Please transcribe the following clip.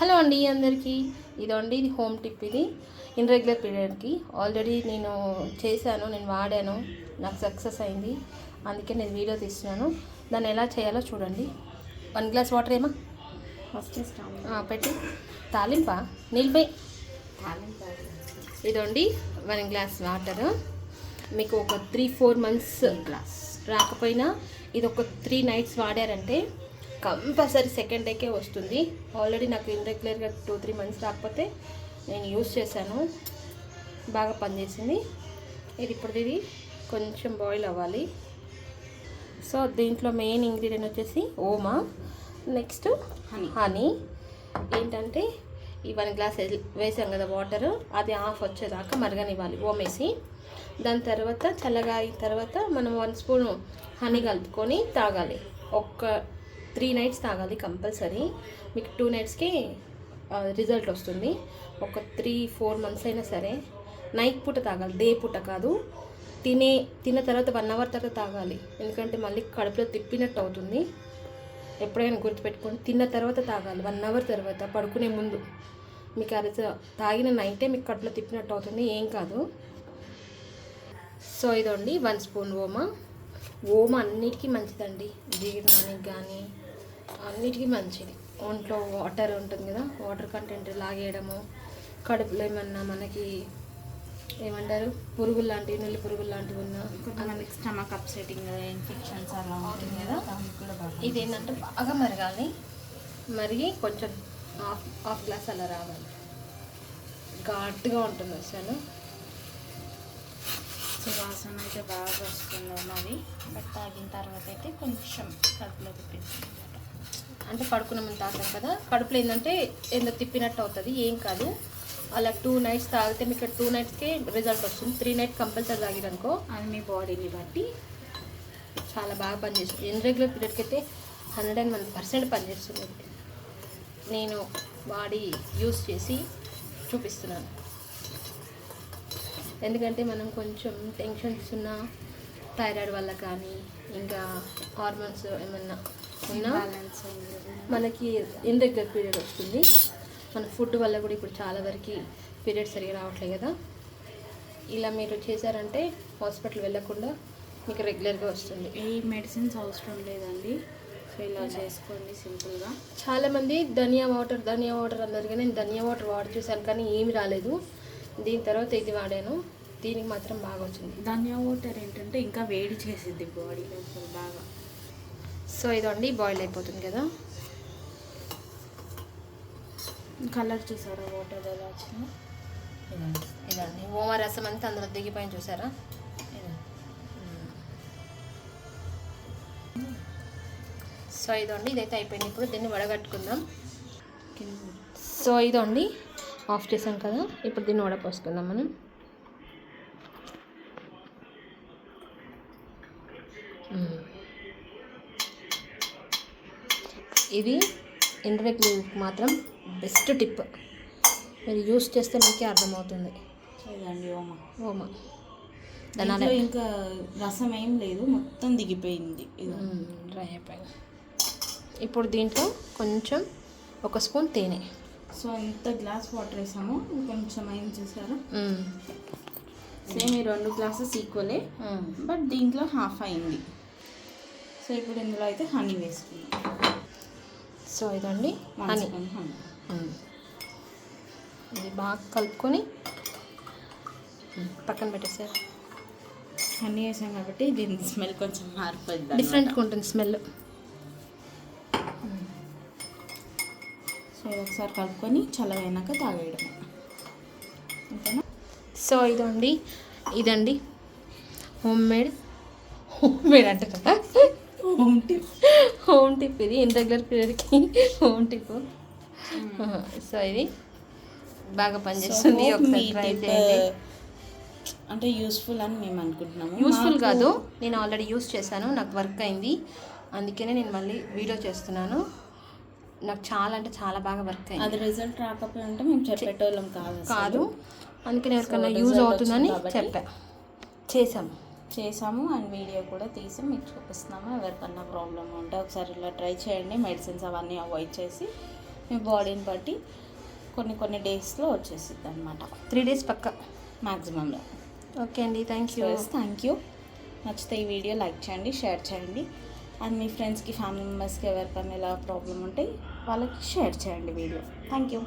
Hello అండి అందరికీ. ఇదండి ఇది హోమ్ టిప్ ఇది. ఇన్రెగ్యులర్ పీరియడ్కి ఆల్రెడీ నేను చేశాను నేను వాడాను. నాకు సక్సెస్ అయింది. అందుకే నేను వీడియో తీస్తున్నాను. దాన్ని ఎలా చేయాలో చూడండి. వన్ గ్లాస్ వాటర్ ఏమా? ఫస్ట్ పెట్టి. తాలింపా? నిలిపే తాలింపు ఇదండి వన్ గ్లాస్ వాటర్. మీకు ఒక త్రీ ఫోర్ మంత్స్ గ్లాస్. రాకపోయినా ఇది ఒక త్రీ నైట్స్ వాడారంటే కంపల్సరీ సెకండ్ డేకే వస్తుంది. ఆల్రెడీ నాకు ఇన్రెగ్యులర్గా టూ త్రీ మంత్స్ రాకపోతే నేను యూస్ చేశాను. బాగా పనిచేసింది. ఇది ఇప్పుడు ఇది కొంచెం బాయిల్ అవ్వాలి. సో దీంట్లో మెయిన్ ఇంగ్రీడియంట్ వచ్చేసి ఓమా. నెక్స్ట్ హనీ హనీ ఏంటంటే ఈ వన్ గ్లాస్ వేసి- వేసాం కదా వాటర్ అది ఆఫ్ వచ్చేదాకా మరగనివ్వాలి ఓమేసి. దాని తర్వాత చల్లగా అయిన తర్వాత మనం వన్ స్పూన్ హనీ కలుపుకొని తాగాలి. ఒక్క త్రీ నైట్స్ తాగాలి కంపల్సరీ. మీకు టూ నైట్స్కి రిజల్ట్ వస్తుంది. ఒక త్రీ ఫోర్ మంత్స్ అయినా సరే నైట్ పూట తాగాలి. డే పూట కాదు. తినే తిన్న తర్వాత వన్ అవర్ తర్వాత తాగాలి. ఎందుకంటే మళ్ళీ కడుపులో తిప్పినట్టు అవుతుంది. ఎప్పుడైనా గుర్తుపెట్టుకోండి. తిన్న తర్వాత తాగాలి. వన్ అవర్ తర్వాత పడుకునే ముందు. మీకు అది తాగిన నైటే మీకు కడుపులో తిప్పినట్టు అవుతుంది. ఏం కాదు. సో ఇదండి. వన్ స్పూన్ ఓమా. ఓమ అన్నిటికీ మంచిదండి. జీర్ణానికి కానీ అన్నిటికీ మంచిది. ఒంట్లో వాటర్ ఉంటుంది కదా వాటర్ కంటెంట్ లాగేయడము కడుపులో ఏమన్నా మనకి ఏమంటారు పురుగులు లాంటివి నుల్లి పురుగులు లాంటివి ఉన్నా కొంతమందికి స్టమక్ అప్సెటింగ్ ఇన్ఫెక్షన్స్ అలా ఉంటుంది కదా ఇది ఏంటంటే బాగా మరగాలి. మరిగి కొంచెం హాఫ్ హాఫ్ గ్లాస్ అలా రావాలి. ఘాటుగా ఉంటుంది అసలు. సువాసన అయితే బాగా వస్తుంది మరి బట్ తాగిన తర్వాత అయితే కొంచెం కడుపులో తిప్పించింది అంటే పడుకున్న ముందు తాగుతాం కదా. కడుపులో ఏంటంటే ఏందో తిప్పినట్టు అవుతుంది ఏం కాదు. అలా టూ నైట్స్ తాగితే మీకు టూ నైట్స్కి రిజల్ట్ వస్తుంది. త్రీ నైట్ కంపల్సరీ తాగిరనుకో అది మీ బాడీని బట్టి చాలా బాగా పనిచేస్తుంది. ఇన్రెగ్యులర్ పీరియడ్కి అయితే హండ్రెడ్ అండ్ వన్ పర్సెంట్ పనిచేస్తుంది. నేను వాడి యూస్ చేసి చూపిస్తున్నాను. ఎందుకంటే మనం కొంచెం టెన్షన్స్ ఉన్న థైరాయిడ్ వల్ల కానీ ఇంకా హార్మోన్స్ ఏమన్నా ఉన్నా మనకి ఇన్రెగ్యులర్ పీరియడ్ వస్తుంది. మన ఫుడ్ వల్ల కూడా ఇప్పుడు చాలా వరకు పీరియడ్ సరిగా రావట్లేదు కదా. ఇలా మీరు చేశారంటే హాస్పిటల్ వెళ్ళకుండా మీకు రెగ్యులర్గా వస్తుంది. ఏ మెడిసిన్స్ అవసరం లేదండి. సో ఇలా చేసుకోండి సింపుల్గా చాలామంది ధనియా వాటర్ ధనియా వాటర్ అన్నారు కానీ నేను ధనియా వాటర్ వాడి చూశాను కానీ ఏమి రాలేదు. దీని తర్వాత ఇది వాడాను. దీనికి మాత్రం బాగా వచ్చింది. ధనియా వాటర్ ఏంటంటే ఇంకా వేడి చేసిద్ది బాడీలో బాగా. సో ఇదండి బాయిల్ అయిపోతుంది కదా. కలర్ చూసారా? వాటర్ ఎలా వచ్చిందో? ఇదండి ఓమ రసం అంతా అందులో దిగిపోయింది చూసారా? సో ఇదండి ఇదైతే అయిపోయింది. ఇప్పుడు దీన్ని వడగట్టుకుందాం. కింద. సో ఇదండి ఆఫ్ చేసాం కదా. ఇప్పుడు దీన్ని వడపోసుకుందాం మనం. ఇది ఇంటర్నెట్ మాత్రం బెస్ట్ టిప్. మీరు యూస్ చేస్తే మీకే అర్థమవుతుంది. ఓమ. ఇంకా రసం ఏం లేదు మొత్తం దిగిపోయింది. ఇది. డ్రై అయిపోయింది. ఇప్పుడు దీంట్లో కొంచెం ఒక స్పూన్ తేనె. సో ఎంత గ్లాస్ వాటర్ వేసామో. కొంచెం చూసారా మ్మ్. సేమ్ ఈ రెండు గ్లాసెస్ ఈక్వలే. బట్ దీంట్లో హాఫ్ అయింది. సో ఇప్పుడు ఇందులో అయితే హనీ వేసుకుందాం. సో ఇదండి హనీ మ్మ్. ఇది బాగా కలుపుకొని. పక్కన పెట్టేసారు. హనీ వేసాం కాబట్టి దీని స్మెల్ కొంచెం మారిపోద్ది డిఫరెంట్గా ఉంటుంది స్మెల్ సో ఇది ఒకసారి కలుపుకొని చల్లగైనాక తాగేయడం ఓకేనా? సో ఇదండి ఇదండి. హోమ్ మేడ్ హోమ్ మేడ్ అంటున్నా హోమ్ టిప్ హోమ్ టిప్ ఇది ఇన్రెగ్యులర్ పీరియడ్కి హోమ్ టిప్ సో ఇది బాగా పనిచేస్తుంది. ఒకసారి ట్రై చేయండి. అంటే యూస్ఫుల్ అని మేము అనుకుంటున్నాము. యూస్ఫుల్ కాదు. నేను ఆల్రెడీ యూస్ చేశాను. నాకు వర్క్ అయింది. అందుకనే నేను మళ్ళీ వీడియో చేస్తున్నాను. నాకు చాలా అంటే చాలా బాగా వర్క్ అయింది. అది రిజల్ట్ రాకపోయి ఉంటే మేము చెప్పేటోళ్ళం కాదు. కాదు. అందుకని ఎవరికైనా యూజ్ అవుతుందని చెప్పా. చేసాం చేసాము అండ్ వీడియో కూడా తీసి మీకు చూపిస్తున్నాము. ఎవరికన్నా ప్రాబ్లమ్ ఉంటే ఒకసారి ఇలా ట్రై చేయండి. మెడిసిన్స్ అవన్నీ అవాయిడ్ చేసి మీ బాడీని బట్టి కొన్ని కొన్ని డేస్లో వచ్చేసిద్ది అనమాట త్రీ డేస్ పక్క. మ్యాక్సిమంలో ఓకే అండి. Thank you. థ్యాంక్ యూ నచ్చితే ఈ వీడియో లైక్ చేయండి షేర్ చేయండి. అండ్ మీ ఫ్రెండ్స్కి ఫ్యామిలీ మెంబర్స్కి ఎవరికైనా ఇలా ప్రాబ్లం ఉంటే వాళ్ళకి షేర్ చేయండి వీడియో. Thank you